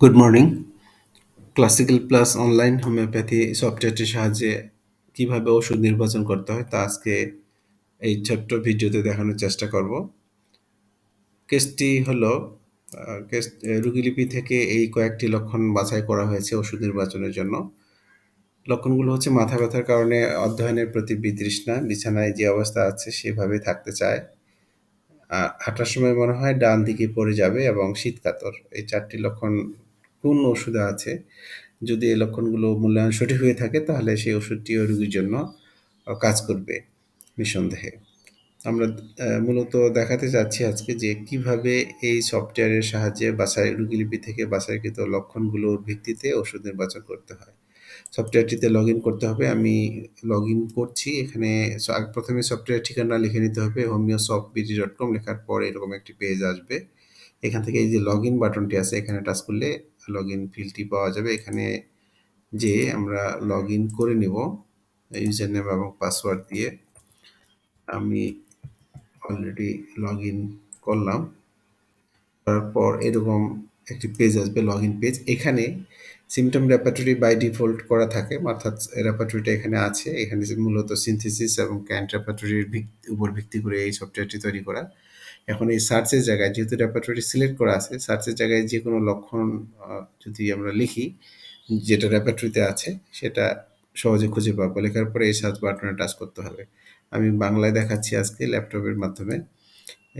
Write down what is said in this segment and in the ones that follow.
Good morning classical plus online homeopathy সফটওয়্যারটির সাহায্যে কীভাবে ওষুধ নির্বাচন করতে হয় তা আজকে এই ছোট্ট ভিডিওতে দেখানোর চেষ্টা করব। কেসটি হলো কেস, রুগীলিপি থেকে এই কয়েকটি লক্ষণ বাছাই করা হয়েছে ওষুধ নির্বাচনের জন্য। লক্ষণগুলো হচ্ছে মাথা ব্যথার কারণে অধ্যয়নের প্রতি বিতৃষ্ণা, বিছানায় যে অবস্থা আছে সেভাবে থাকতে চায়। হাঁটার সময় মনে হয় ডান দিকে পড়ে যাবে এবং শীতকাতর এই চারটি লক্ষণ কোন ওষুধ আছে। যদি এই লক্ষণগুলো মূল্যায়ন সঠিক হয়ে থাকে, তাহলে সেই ওষুধটিও রোগীর জন্য কাজ করবে নিঃসন্দেহে। আমরা মূলত দেখাতে চাচ্ছি আজকে যে কীভাবে এই সফটওয়্যারের সাহায্যে বাছাই রুগীলিপি থেকে বাছাইকৃত লক্ষণগুলোর ভিত্তিতে ওষুধ নির্বাচন করতে হয়। সফটওয়্যারটিতে লগ করতে হবে। আমি লগ করছি। এখানে প্রথমে সফটওয়্যার ঠিকানা লিখে নিতে হবে। Homeo soft BD dot com লেখার পর এরকম একটি পেজ আসবে। এখান থেকে এই যে লগ ইন বাটনটি আছে, এখানে টাচ করলে লগ ইন ফিল্ডটি পাওয়া যাবে। এখানে যে আমরা লগ ইন করে নেব ইউজার নেম এবং পাসওয়ার্ড দিয়ে। আমি অলরেডি লগ ইন করলাম। তারপর এরকম একটি পেজ আসবে লগ ইন পেজ এখানে সিমটম রেপার্টরি বাই ডিফল্ট করা থাকে, অর্থাৎ রেপার্টরিটা এখানে আছে। এখানে মূলত সিনথেসিস এবং ক্যান্ট রেপার্টরির উপর ভিত্তি করে এই সফটওয়্যারটি তৈরি করা। এখন এই সার্চের জায়গায় যেহেতু রেপার্টরি সিলেক্ট করা আছে সার্চের জায়গায় যে কোনো লক্ষণ যদি আমরা লিখি, যেটা রেপার্টরিতে আছে, সেটা সহজে খুঁজে পাবো। লেখার পরে এই সার্চ বাটনে টাচ করতে হবে। আমি বাংলায় দেখাচ্ছি আজকে ল্যাপটপের মাধ্যমে।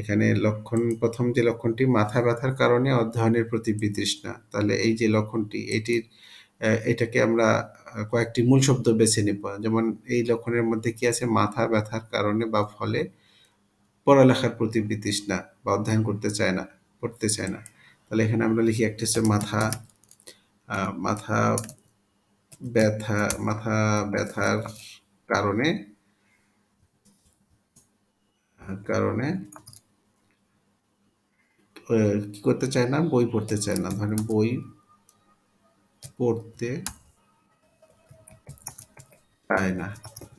এখানে লক্ষণ, প্রথম যে লক্ষণটি, মাথা ব্যথার কারণে অধ্যয়নের প্রতি বিতৃষ্ণা। তাহলে এই যে লক্ষণটি, এটির এটাকে আমরা কয়েকটি মূল শব্দ বেছে নেব। যেমন এই লক্ষণের মধ্যে কি আছে? মাথা ব্যথার কারণে বা ফলে পড়ালেখার প্রতি বিতৃষ্ণা বা অধ্যয়ন করতে চায় না, পড়তে চায় না। তাহলে এখানে আমরা লিখি একটা হচ্ছে মাথা মাথা ব্যথা, মাথা ব্যথার কারণে কারণে কি করতে চায় না? বই পড়তে চায় না। ধরেন বই পড়তে চায় না।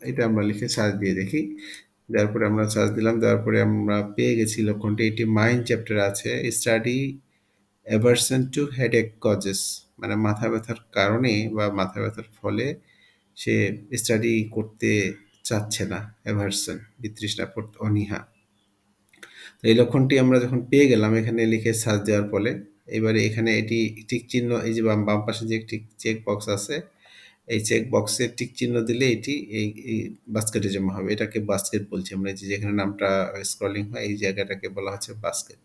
এটা আমরা লিখে সার্চ দিয়ে দেখি। দেওয়ার পরে আমরা সার্চ দিলাম, দেওয়ার পরে আমরা পেয়ে গেছি লক্ষণটি। এটি মাইন্ড চ্যাপ্টার আছে। Study aversion to headache causes মানে মাথা ব্যথার কারণে বা মাথা ব্যথার ফলে সে স্টাডি করতে চাচ্ছে না। অ্যাভারশন বিতৃষ্ণা পড়তে অনীহা। তো এই লক্ষণটি আমরা যখন পেয়ে গেলাম, এখানে লিখে সার্চ দেওয়ার ফলে, এবারে এখানে এটি টিক চিহ্ন, এই যে বাম বাম পাশে যে একটি চেক বক্স আছে এই চেক বক্সে টিক চিহ্ন দিলে এটি এই বাস্কেটে জমা হবে। এটাকে বাস্কেট বলছি আমরা। যে যেখানে নামটা স্ক্রলিং হয়, এই জায়গাটাকে বলা হচ্ছে বাস্কেট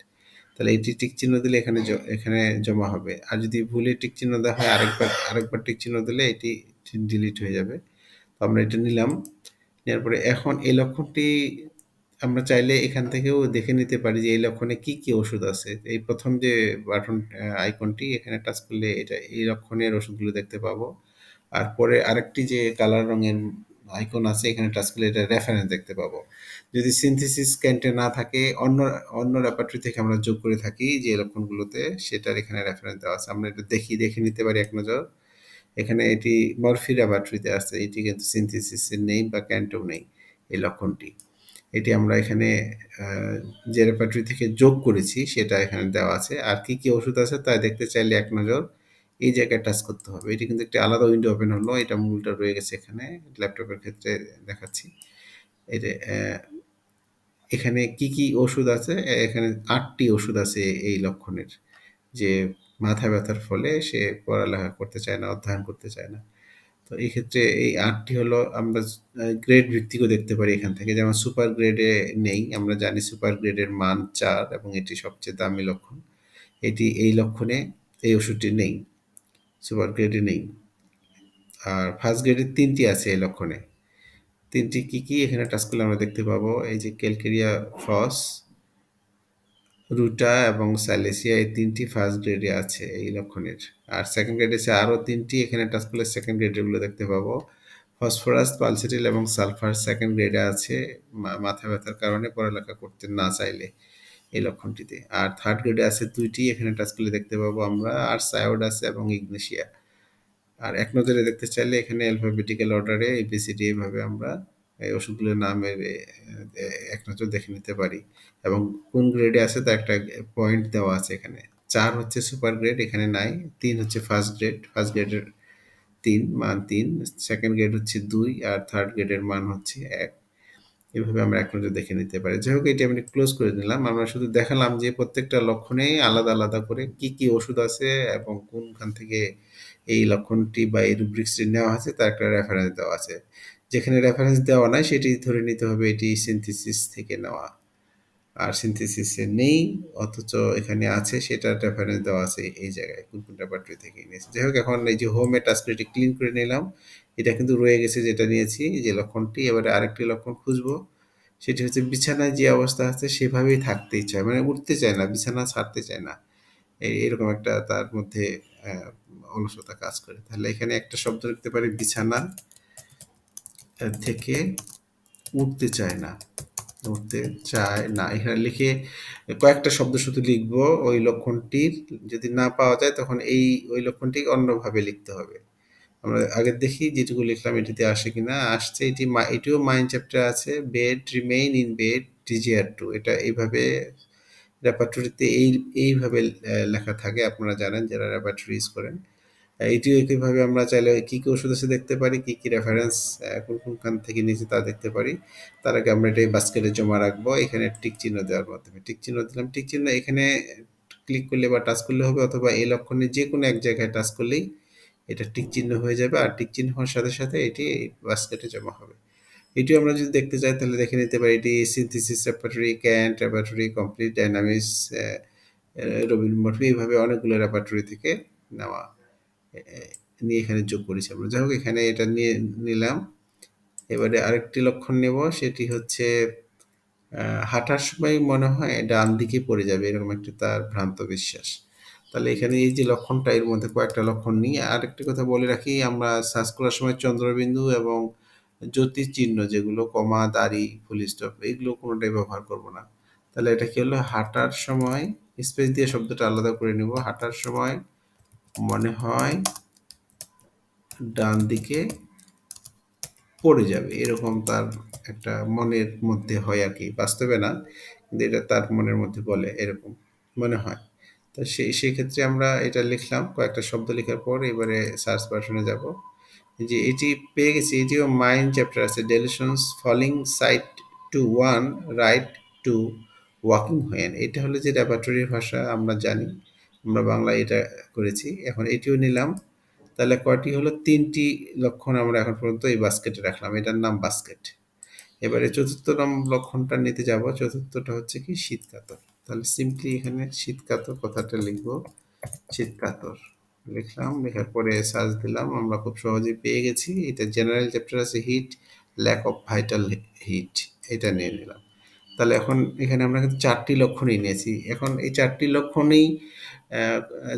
তাহলে এটি টিক চিহ্ন দিলে এখানে এখানে জমা হবে। আর যদি ভুলে টিক চিহ্ন দেওয়া হয়, আরেকবার আরেকবার টিক চিহ্ন দিলে এটি ডিলিট হয়ে যাবে। তো আমরা এটা নিলাম। নেওয়ার পরে এখন এই লক্ষণটি আমরা চাইলে এখান থেকেও দেখে নিতে পারি যে এই লক্ষণে কি কি ওষুধ আছে। এই প্রথম যে বাটন আইকনটি এখানে টাচ করলে এটা, এই লক্ষণের ওষুধগুলো দেখতে পাবো। আর পরে আরেকটি যে কালার রঙের আইকন আছে, এখানে টাচ করলে এটা রেফারেন্স দেখতে পাবো। যদি সিনথেসিস ক্যান্টে না থাকে, অন্য অন্য রেপার্টরি থেকে আমরা যোগ করে থাকি যে লক্ষণগুলোতে সেটার এখানে রেফারেন্স দেওয়া আছে। আমরা এটা দেখি, দেখে নিতে পারি এক নজর। এখানে এটি মরফি ল্যাবরেটরিতে আছে। এটি কিন্তু সিনথেসিসের নেই বা ক্যান্টেও নেই এই লক্ষণটি। এটি আমরা এখানে যে রেপার্টরি থেকে যোগ করেছি, সেটা এখানে দেওয়া আছে। আর কি কি ওষুধ আছে তা দেখতে চাইলে এক নজর। এই জায়গায় টাচ করতে হবে। এটি কিন্তু একটি আলাদা উইন্ডো ওপেন হলো, এটা মূলটা রয়ে গেছে এখানে ল্যাপটপের ক্ষেত্রে দেখাচ্ছি। এটা এখানে কি কি ওষুধ আছে? এখানে আটটি ওষুধ আছে এই লক্ষণের, যে মাথা ব্যথার ফলে সে পড়ালেখা করতে চায় না, অধ্যয়ন করতে চায় না। তো এই ক্ষেত্রে এই আটটি হলো আমরা গ্রেড ভিত্তিকও দেখতে পারি এখান থেকে, যেমন সুপার গ্রেডে নেই, আমরা জানি সুপার গ্রেডের মান চার এবং এটি সবচেয়ে দামি লক্ষণ। এটি এই লক্ষণে এই ওষুধটি নেই। সুপার গ্রেডে নেই। আর ফার্স্ট গ্রেডের তিনটি আছে এই লক্ষণে। তিনটি কি কি? এখানে টাচ করলে আমরা দেখতে পাবো। এই যে ক্যালকেরিয়া, ফস, রুটা এবং স্যালেসিয়া এই তিনটি ফার্স্ট গ্রেডে আছে এই লক্ষণের। আর সেকেন্ড গ্রেডে আছে আরও তিনটি এখানে টাচ করলে সেকেন্ড গ্রেডেরগুলো দেখতে পাবো। ফসফরাস, পালসিটিল এবং সালফার সেকেন্ড গ্রেডে আছে। মাথা ব্যথার কারণে পড়ালেখা করতে না চাইলে। এই লক্ষণটিতে। আর থার্ড গ্রেডে আছে দুইটি, এখানে টাচ করলে দেখতে পাবো আমরা, আর সায়োড আছে এবং ইগনেশিয়া আর এক নজরে দেখতে চাইলে এখানে অ্যালফাবেটিক্যাল অর্ডারে এবিসিডি এইভাবে আমরা এই ওষুধগুলোর নামের এক নজর দেখে নিতে পারি। এবং কোন গ্রেডে আছে তার একটা পয়েন্ট দেওয়া আছে এখানে। চার হচ্ছে সুপার গ্রেড এখানে নাই। তিন হচ্ছে ফার্স্ট গ্রেড ফার্স্ট গ্রেডের তিন, মান তিন। সেকেন্ড গ্রেড হচ্ছে দুই, আর থার্ড গ্রেডের মান হচ্ছে এক। এভাবে আমরা এক নজর দেখে নিতে পারি। যাই হোক এটি আমি ক্লোজ করে নিলাম। আমরা শুধু দেখালাম যে প্রত্যেকটা লক্ষণেই আলাদা আলাদা করে কি কি ওষুধ আছে এবং কোনখান থেকে এই লক্ষণটি বা এই রুব্রিক্সটি নেওয়া আছে তার একটা রেফারেন্স দেওয়া আছে। যেখানে রেফারেন্স দেওয়া নাই, সেটি ধরে নিতে হবে এটি সিনথেসিস থেকে নেওয়া। আর সিনথেসিসে নেই, অথচ এখানে আছে, সেটার রেফারেন্স দেওয়া আছে এই জায়গায় কোন কোন ল্যাবরেটরি থেকে নিয়েছে যাই হোক, এখন এই যে হোম টাস্কটি ক্লিন করে নিলাম। এটা কিন্তু রয়ে গেছে যেটা নিয়েছি, যে লক্ষণটি। এবারে আরেকটি লক্ষণ খুঁজবো, সেটি হচ্ছে বিছানায় যে অবস্থা আছে সেভাবেই থাকতে চায় মানে উঠতে চায় না, বিছানা ছাড়তে চায় না। এরকম একটা তার মধ্যে অলসতা কাজ করে। তাহলে এখানে একটা শব্দ লিখতে পারি, বিছানা থেকে উঠতে চায় না, উঠতে চায় না। এখানে লিখে কয়েকটা শব্দ শুধু লিখব, ওই লক্ষণটির যদি না পাওয়া যায়, তখন এই, ওই লক্ষণটি অন্যভাবে লিখতে হবে। আমরা আগে দেখি যেটুকু লিখলাম এটিতে আসে কিনা। আসছে এটি এটিও মাইন্ড চ্যাপ্টার আছে bed remain in bed TGR to এটা এইভাবে রেপার্টরিতে এই, এইভাবে লেখা থাকে, আপনারা জানেন যারা রেপার্টরি ইউজ করেন। এটিও একইভাবে আমরা চাইলে কী কী ওষুধ আছে দেখতে পারি, কী কী রেফারেন্স কোন, কোনখান থেকে নিয়েছে তা দেখতে পারি। তার আগে আমরা এটাই বাস্কেটে জমা রাখব, এখানে টিক চিহ্ন দেওয়ার মাধ্যমে। টিক চিহ্ন দিলাম টিক চিহ্ন এখানে ক্লিক করলে বা টাচ করলে হবে, অথবা এই লক্ষণে যে কোনো এক জায়গায় টাচ করলেই এটা টিক চিহ্ন হয়ে যাবে আর টিক চিহ্ন হওয়ার সাথে সাথে এটি বাস্কেটে জমা হবে। এটি আমরা যদি দেখতে চাই তাহলে দেখে নিতে পারি এটি synthesis repertory Kent repertory complete dynamics Robin Murphy এইভাবে অনেকগুলো রেপার্টরি থেকে নেওয়া নিয়ে এখানে যোগ করেছি আমরা। যাই হোক, এখানে এটা নিয়ে নিলাম। এবারে আরেকটি লক্ষণ নেব, সেটি হচ্ছে হাঁটার সময় মনে হয় ডান দিকে পড়ে যাবে, এরকম একটা তার ভ্রান্ত বিশ্বাস। তাহলে এখানে এই যে লক্ষণটা, এর মধ্যে কয়েকটা লক্ষণ নিয়ে আরেকটি কথা বলে রাখি, আমরা সার্চ করার সময় চন্দ্রবিন্দু এবং জ্যোতিষ চিহ্ন যেগুলো কমা, দাড়ি, ফুল স্টপ, এগুলো কোনোটাই ব্যবহার করব না। তাহলে এটা কি হলো? হাঁটার সময়, স্পেস দিয়ে শব্দটা আলাদা করে নিব। হাঁটার সময় মনে হয় ডান দিকে পড়ে যাবে। এরকম তার একটা মনের মধ্যে হয় আর কি। বাস্তবে না, কিন্তু এটা তার মনের মধ্যে বলে এরকম, মনে হয়। তো সেই সেই ক্ষেত্রে আমরা এটা লিখলাম, কয়েকটা শব্দ লেখার পর এবারে সার্চ ভার্সনে যাব। যে এটি পেয়ে গেছি, এটিও মাইন্ড চ্যাপ্টার আছে delusions falling side to one right to walking when. এটা হলো যে রেপার্টরির ভাষা, আমরা জানি, আমরা বাংলায় এটা করেছি। এখন এটিও নিলাম। তাহলে কয়টি হলো? তিনটি লক্ষণ আমরা এখন পর্যন্ত এই বাস্কেটে রাখলাম। এটার নাম বাস্কেট এবারে চতুর্থ নাম লক্ষণটা নিতে যাব। চতুর্থটা হচ্ছে কি? শীতকাতর। তাহলে সিম্পলি এখানে শীতকাতর কথাটা লিখব। শীতকাতর। লিখলাম, লেখার পরে সার্চ দিলাম, আমরা খুব সহজেই পেয়ে গেছি। এটা জেনারেল চ্যাপ্টার আছে heat lack of vital heat এটা নিয়ে নিলাম। তাহলে এখন এখানে আমরা কিন্তু চারটি লক্ষণই নিয়েছি। এখন এই চারটি লক্ষণেই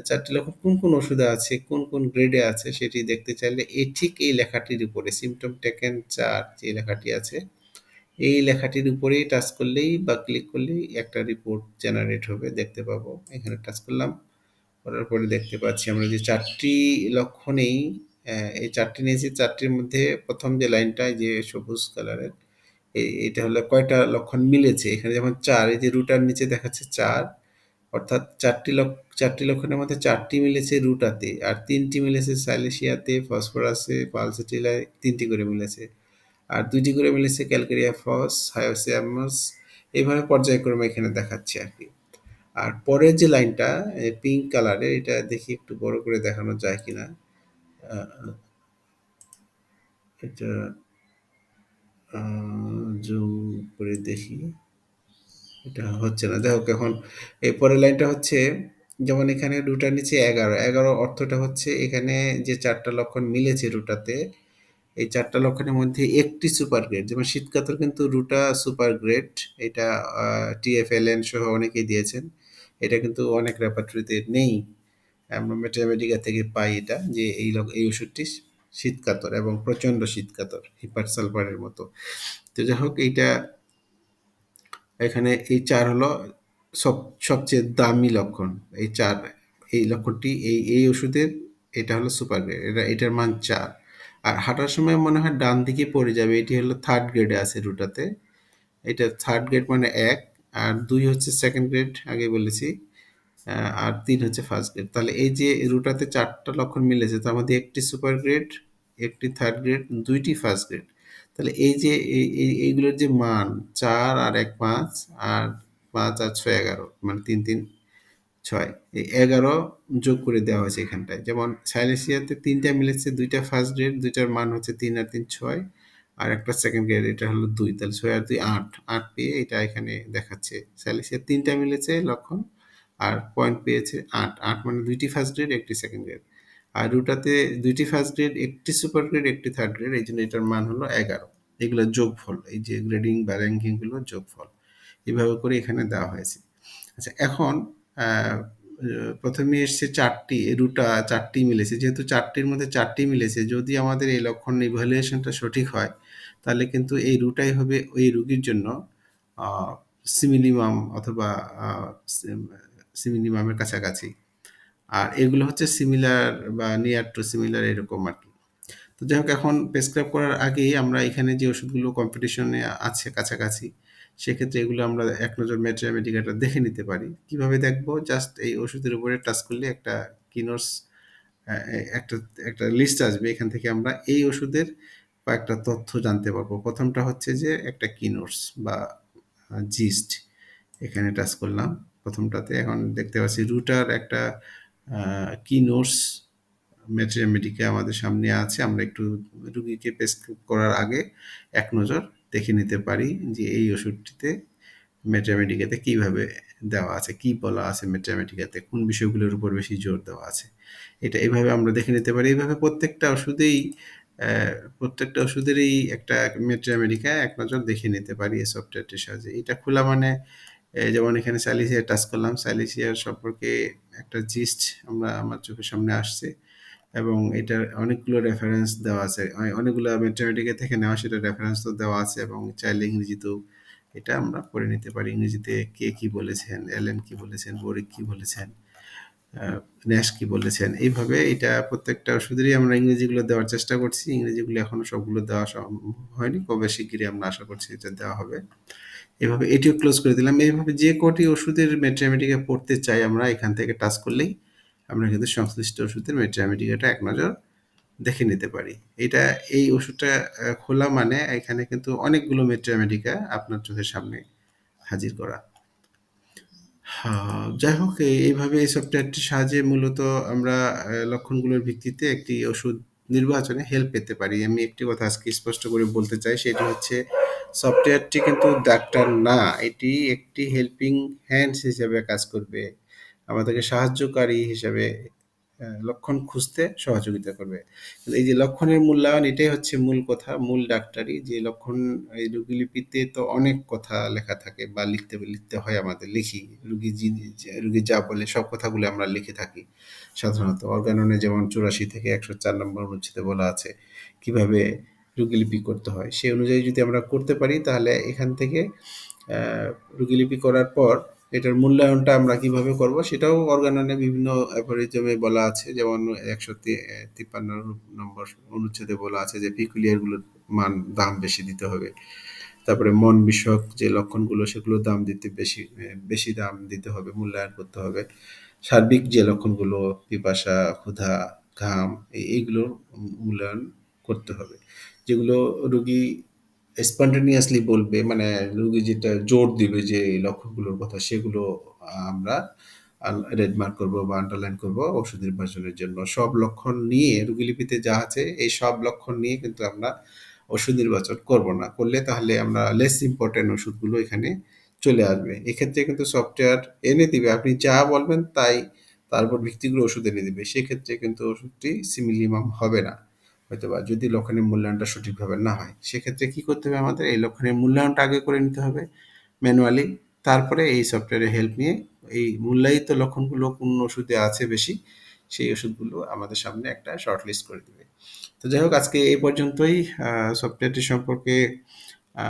চারটি লক্ষণ কোন কোন ওষুধে আছে, কোন কোন গ্রেডে আছে, সেটি দেখতে চাইলে এই ঠিক এই লেখাটির উপরে সিমটম টেকেন চার যে লেখাটি আছে এই লেখাটির উপরেই টাচ করলেই বা ক্লিক করলেই একটা রিপোর্ট জেনারেট হবে, দেখতে পাবো। এখানে টাচ করলাম, করার পরে দেখতে পাচ্ছি আমরা যে চারটি লক্ষণেই এই চারটি নিয়েছি, চারটির মধ্যে প্রথম যে লাইনটা যে সবুজ কালারের এটা হলো কয়টা লক্ষণ মিলেছে? এখানে যেমন চার, এই যে রুটার নিচে দেখাচ্ছে চার, অর্থাৎ চারটি লক্ষ, চারটি লক্ষণের মধ্যে চারটি মিলেছে রুটাতে আর তিনটি মিলেছে সাইলেশিয়াতে ফসফরাসে পালসেটিলায় তিনটি করে মিলেছে। আর দুইটি করে মিলেছে ক্যালকেরিয়া ফস, হায়োসিয়ামাস এইভাবে পর্যায়ক্রমে এখানে দেখাচ্ছে আর কি। আর পরের যে লাইনটা পিঙ্ক কালারের এটা দেখি একটু বড় করে দেখানো যায় কিনা। এটা জুম করে দেখি। এটা হচ্ছে না। যাই হোক, এখন এই পরের লাইনটা হচ্ছে, যেমন এখানে রুটার নিচে এগারো। এগারো অর্থটা হচ্ছে, এখানে যে চারটা লক্ষণ মিলেছে রুটাতে এই চারটা লক্ষণের মধ্যে একটি সুপার গ্রেড যেমন শীতকাতর কিন্তু রুটা সুপার গ্রেড এটা টিএফএলএন সহ অনেকেই দিয়েছেন। এটা কিন্তু অনেক রেপার্টরিতে নেই। আমরা মেটামেডিকা থেকে পাই এটা, যে এই এই ওষুধটি শীতকাতর এবং প্রচণ্ড শীতকাতর, হিপার সালফারের মতো। তো যাই হোক, এইটা এখানে এই চার হলো সব, সবচেয়ে দামি লক্ষণ। এই চার, এই লক্ষণটি, এই এই ওষুধের, এটা হলো সুপার গ্রেড এটা, এটার মান চার। আর হাঁটার সময় মনে হয় ডান দিকে পড়ে যাবে, এটি হলো থার্ড গ্রেডে আছে রুটাতে এটা থার্ড গ্রেড মানে এক, আর দুই হচ্ছে সেকেন্ড গ্রেড আগে বলেছি আর তিন হচ্ছে ফার্স্ট গ্রেড তাহলে এই যে রুটাতে চারটা লক্ষণ মিলেছে, তার মধ্যে একটি সুপার গ্রেড একটি থার্ড গ্রেড দুইটি ফার্স্ট গ্রেড তাহলে এই যে এই- এই- এইগুলোর যে মান, চার আর এক পাঁচ, আর পাঁচ আর ছয় এগারো মানে তিন তিন ছয়, এই এগারো যোগ করে দেওয়া হয়েছে এখানটায়। যেমন সাইলেসিয়াতে তিনটা মিলেছে, দুইটা ফার্স্ট গ্রেড দুইটার মান হচ্ছে তিন আর তিন ছয়, আর একটা সেকেন্ড গ্রেড এটা হলো দুই, তাহলে ছয় আর দুই আট। আট পেয়ে এটা এখানে দেখাচ্ছে সাইলেসিয়া তিনটা মিলেছে লক্ষণ, আর পয়েন্ট পেয়েছে আট। আট মানে দুইটি ফার্স্ট গ্রেড একটি সেকেন্ড গ্রেড আর রুটাতে দুইটি ফার্স্ট গ্রেড একটি সুপার গ্রেড একটি থার্ড গ্রেড এই জন্য এটার মান হলো এগারো। এগুলো যোগফল, এই যে গ্রেডিং বা র্যাঙ্কিংগুলো যোগফল। এভাবে করে এখানে দেওয়া হয়েছে। আচ্ছা এখন প্রথমে এসছে চারটি রুটা চারটি মিলেছে। যেহেতু চারটির মধ্যে চারটি মিলেছে, যদি আমাদের এই লক্ষণ ইভ্যালুয়েশনটা সঠিক হয়, তাহলে কিন্তু এই রুটাই হবে ওই রুগীর জন্য সিমিনিমাম অথবা সিমিনিমামের কাছাকাছি। আর এগুলো হচ্ছে সিমিলার বা নিয়ার টু সিমিলার এরকম আর কি। তো যাই হোক, এখন প্রেসক্রাইব করার আগেই আমরা এখানে যে ওষুধগুলো কম্পিটিশনে আছে কাছাকাছি সেক্ষেত্রে এগুলো আমরা এক নজর মেট্রিয়া মেডিকেটার দেখে নিতে পারি। কীভাবে দেখব? জাস্ট এই ওষুধের উপরে টাচ করলে একটা কিনোস একটা একটা লিস্ট আসবে। এখান থেকে আমরা এই ওষুধের কয়েকটা তথ্য জানতে পারব। প্রথমটা হচ্ছে যে একটা কিনোস বা জিস্ট এখানে টাচ করলাম। প্রথমটাতে এখন দেখতে পাচ্ছি রুটার একটা কি নোটস মেট্রিয়ামেডিকে আমাদের সামনে আছে। আমরা একটু রুগীকে প্রেসক্রাইব করার আগে এক নজর দেখে নিতে পারি যে এই ওষুধটিতে মেট্রামেডিকাতে কীভাবে দেওয়া আছে, কি বলা আছে মেট্রামেডিকাতে কোন বিষয়গুলোর উপর বেশি জোর দেওয়া আছে। এটা এইভাবে আমরা দেখে নিতে পারি। এইভাবে প্রত্যেকটা ওষুধেই প্রত্যেকটা ওষুধেরই একটা মেট্রামেডিকা এক নজর দেখে নিতে পারি এই সফটওয়্যারটির সাহায্যে। এটা খোলা মানে যেমন এখানে সাইলিসিয়া টাচ করলাম সাইলিসিয়ার সম্পর্কে একটা জিস্ট আমরা, আমার চোখের সামনে আসছে। এবং এটার অনেকগুলো রেফারেন্স দেওয়া আছে। অনেকগুলো ম্যাথমেটিকে থেকে নেওয়া সেটা রেফারেন্স তো দেওয়া আছে এবং চাইলে ইংরেজিতেও এটা আমরা পড়ে নিতে পারি। ইংরেজিতে কে কি বলেছেন এলেন কি বলেছেন, বোরিক কি বলেছেন ন্যাশ কি বলেছেন, এইভাবে এটা প্রত্যেকটা ওষুধেরই আমরা ইংরেজিগুলো দেওয়ার চেষ্টা করছি। ইংরেজিগুলো এখনও সবগুলো দেওয়া সম্ভব হয়নি, কবে শিগগিরই আমরা আশা করছি এটা দেওয়া হবে। এভাবে এটিও ক্লোজ করে দিলাম। এইভাবে যে কটি ওষুধের মেট্রামেটিকা পড়তে চাই আমরা এখান থেকে টাচ করলেই আমরা কিন্তু সংশ্লিষ্ট ওষুধের মেট্রামেটিকাটা এক নজর দেখে নিতে পারি। এটা, এই ওষুধটা খোলা মানে এখানে কিন্তু অনেকগুলো মেট্রামেটিকা আপনার চোখের সামনে হাজির করা। যাই হোক এইভাবে এই সফটওয়্যারটির সাহায্যে মূলত আমরা লক্ষণগুলোর ভিত্তিতে একটি ওষুধ নির্বাচনে হেল্প পেতে পারি। আমি একটি কথা আজকে স্পষ্ট করে বলতে চাই, সেটা হচ্ছে সফটওয়্যারটি কিন্তু ডাক্তার না, এটি একটি হেল্পিং হ্যান্ডস হিসেবে কাজ করবে। আমাদেরকে সাহায্যকারী হিসেবে লক্ষণ খুঁজতে সহযোগিতা করবে। এই যে লক্ষণের মূল্যায়ন, এটাই হচ্ছে মূল কথা, মূল ডাক্তারি, যে লক্ষণ, এই রোগীলিপিতে তো অনেক কথা লেখা থাকে বা লিখতে লিখতে হয় আমাদের, লিখি। রুগী জি, রুগী যা বলে, সব কথাগুলো আমরা লিখে থাকি সাধারণত। অর্গাননে যেমন চুরাশি থেকে একশো চার নম্বর অনুচ্ছেদে বলা আছে, কীভাবে রুগীলিপি করতে হয়। সেই অনুযায়ী যদি আমরা করতে পারি, তাহলে এখান থেকে রুগীলিপি করার পর এটার মূল্যায়নটা আমরা কীভাবে করব সেটাও অর্গাননে বিভিন্ন অ্যাফোরিজমে বলা আছে। যেমন একশো তিপ্পান্ন নম্বর অনুচ্ছেদে বলা আছে যে পিকুলিয়ারগুলোর মান দাম বেশি দিতে হবে। তারপরে মন বিষয়ক যে লক্ষণগুলো সেগুলোর দাম দিতে বেশি বেশি দাম দিতে হবে, মূল্যায়ন করতে হবে। সার্বিক যে লক্ষণগুলো, পিপাসা, ক্ষুধা, ঘাম এই- এইগুলোর মূল্যায়ন করতে হবে। যেগুলো রুগী স্পন্টেনিয়াসলি বলবে মানে রুগী যেটা জোর দিবে যে এই লক্ষণগুলোর কথা, সেগুলো আমরা রেড মার্ক করব বা আন্ডারলাইন করব ওষুধ নির্বাচনের জন্য। সব লক্ষণ নিয়ে রুগীলিপিতে যা আছে, এই সব লক্ষণ নিয়ে কিন্তু আমরা ওষুধ নির্বাচন করব না। করলে তাহলে আমরা লেস ইম্পর্টেন্ট ওষুধগুলো এখানে চলে আসবে। এক্ষেত্রে কিন্তু সফটওয়্যার এনে দিবে। আপনি যা বলবেন তাই তার উপর ভিত্তি করে ওষুধ এনে দিবে। সেক্ষেত্রে কিন্তু ওষুধটি সিমিলিমাম হবে না। হয়তো বা যদি লক্ষণের মূল্যায়নটা সঠিকভাবে না হয়, সেক্ষেত্রে কি করতে হবে আমাদের? এই লক্ষণের মূল্যায়নটা আগে করে নিতে হবে ম্যানুয়ালি। তারপরে এই সফটওয়্যারের হেল্প নিয়ে এই মূল্যায়িত লক্ষণগুলো কোন ওষুধে আছে বেশি, সেই ওষুধগুলো আমাদের সামনে একটা শর্ট লিস্ট করে দেবে। তো যাই হোক, আজকে এই পর্যন্তই। সফটওয়্যারটি সম্পর্কে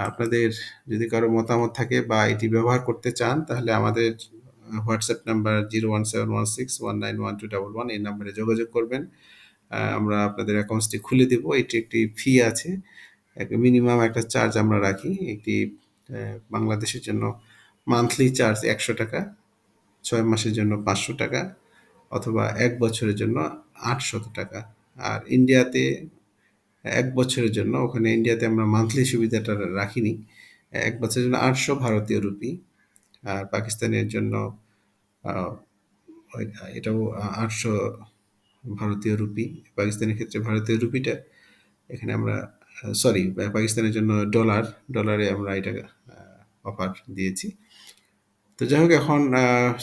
আপনাদের যদি কারও মতামত থাকে বা এটি ব্যবহার করতে চান, তাহলে আমাদের WhatsApp number zero one seven one six one nine one two double one এই নাম্বারে যোগাযোগ করবেন। আমরা আপনাদের অ্যাকাউন্টসটি খুলে দেব। এটি একটি ফি আছে। মিনিমাম একটা চার্জ আমরা রাখি। একটি বাংলাদেশের জন্য মান্থলি চার্জ একশো টাকা, ছয় মাসের জন্য পাঁচশো টাকা অথবা এক বছরের জন্য আটশত টাকা। আর ইন্ডিয়াতে এক বছরের জন্য, ওখানে ইন্ডিয়াতে আমরা মান্থলি সুবিধাটা রাখিনি। এক বছরের জন্য আটশো ভারতীয় রুপি আর পাকিস্তানের জন্য এটাও আটশো ভারতীয় রুপি, পাকিস্তানের ক্ষেত্রে ভারতীয় রুপিটা এখানে আমরা সরি পাকিস্তানের জন্য ডলার ডলারে আমরা এটা অফার দিয়েছি। তো যাই হোক, এখন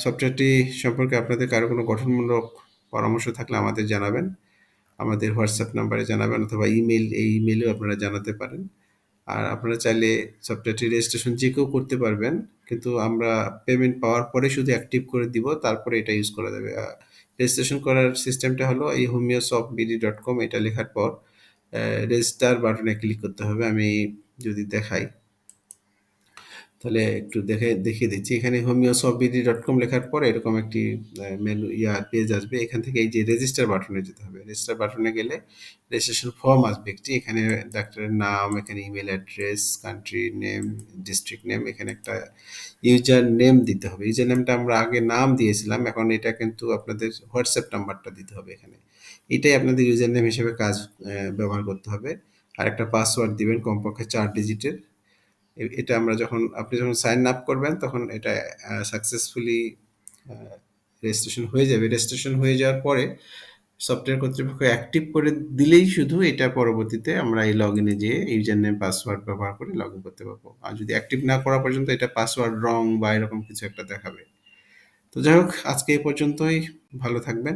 সফটওয়্যারটি সম্পর্কে আপনাদের কারও কোনো গঠনমূলক পরামর্শ থাকলে আমাদের জানাবেন। আমাদের হোয়াটসঅ্যাপ নাম্বারে জানাবেন অথবা ইমেল এই ইমেলেও আপনারা জানাতে পারেন। আর আপনারা চাইলে সফটওয়্যারটি রেজিস্ট্রেশন যে কেউ করতে পারবেন, কিন্তু আমরা পেমেন্ট পাওয়ার পরে শুধু অ্যাক্টিভ করে দিব, তারপরে এটা ইউজ করা যাবে। রেজিস্ট্রেশন করার সিস্টেমটা হলো এই homeo soft BD dot com এটা লেখার পর রেজিস্টার বাটনে ক্লিক করতে হবে। আমি যদি দেখাই তাহলে একটু দেখে, দেখিয়ে দিচ্ছি। এখানে হোমিও সফবিডি ডট কম লেখার পরে এরকম একটি মেনু ইয়া পেজ আসবে। এখান থেকে এই যে রেজিস্টার বাটনে যেতে হবে। রেজিস্টার বাটনে গেলে রেজিস্ট্রেশন ফর্ম আসবে একটি। এখানে ডাক্তারের নাম, এখানে email address country name district name এখানে একটা ইউজার নেম দিতে হবে। ইউজার নেমটা আমরা আগে নাম দিয়েছিলাম। এখন এটা কিন্তু আপনাদের হোয়াটসঅ্যাপ নাম্বারটা দিতে হবে এখানে। এটাই আপনাদের ইউজার নেম হিসেবে কাজ ব্যবহার করতে হবে। আর একটা পাসওয়ার্ড দিবেন, কমপক্ষে চার ডিজিটের এটা আমরা যখন, আপনি যখন সাইন আপ করবেন, তখন এটা সাকসেসফুলি রেজিস্ট্রেশন হয়ে যাবে। রেজিস্ট্রেশন হয়ে যাওয়ার পরে সফটওয়্যার কর্তৃপক্ষ অ্যাক্টিভ করে দিলেই শুধু এটা পরবর্তীতে আমরা এই লগ ইনে যেয়ে ইউজার নেম পাসওয়ার্ড ব্যবহার করে লগ ইন করতে পারব। আর যদি অ্যাক্টিভ না করা পর্যন্ত এটা পাসওয়ার্ড রং বা এরকম কিছু একটা দেখাবে। তো যাই হোক, আজকে এই পর্যন্তই। ভালো থাকবেন।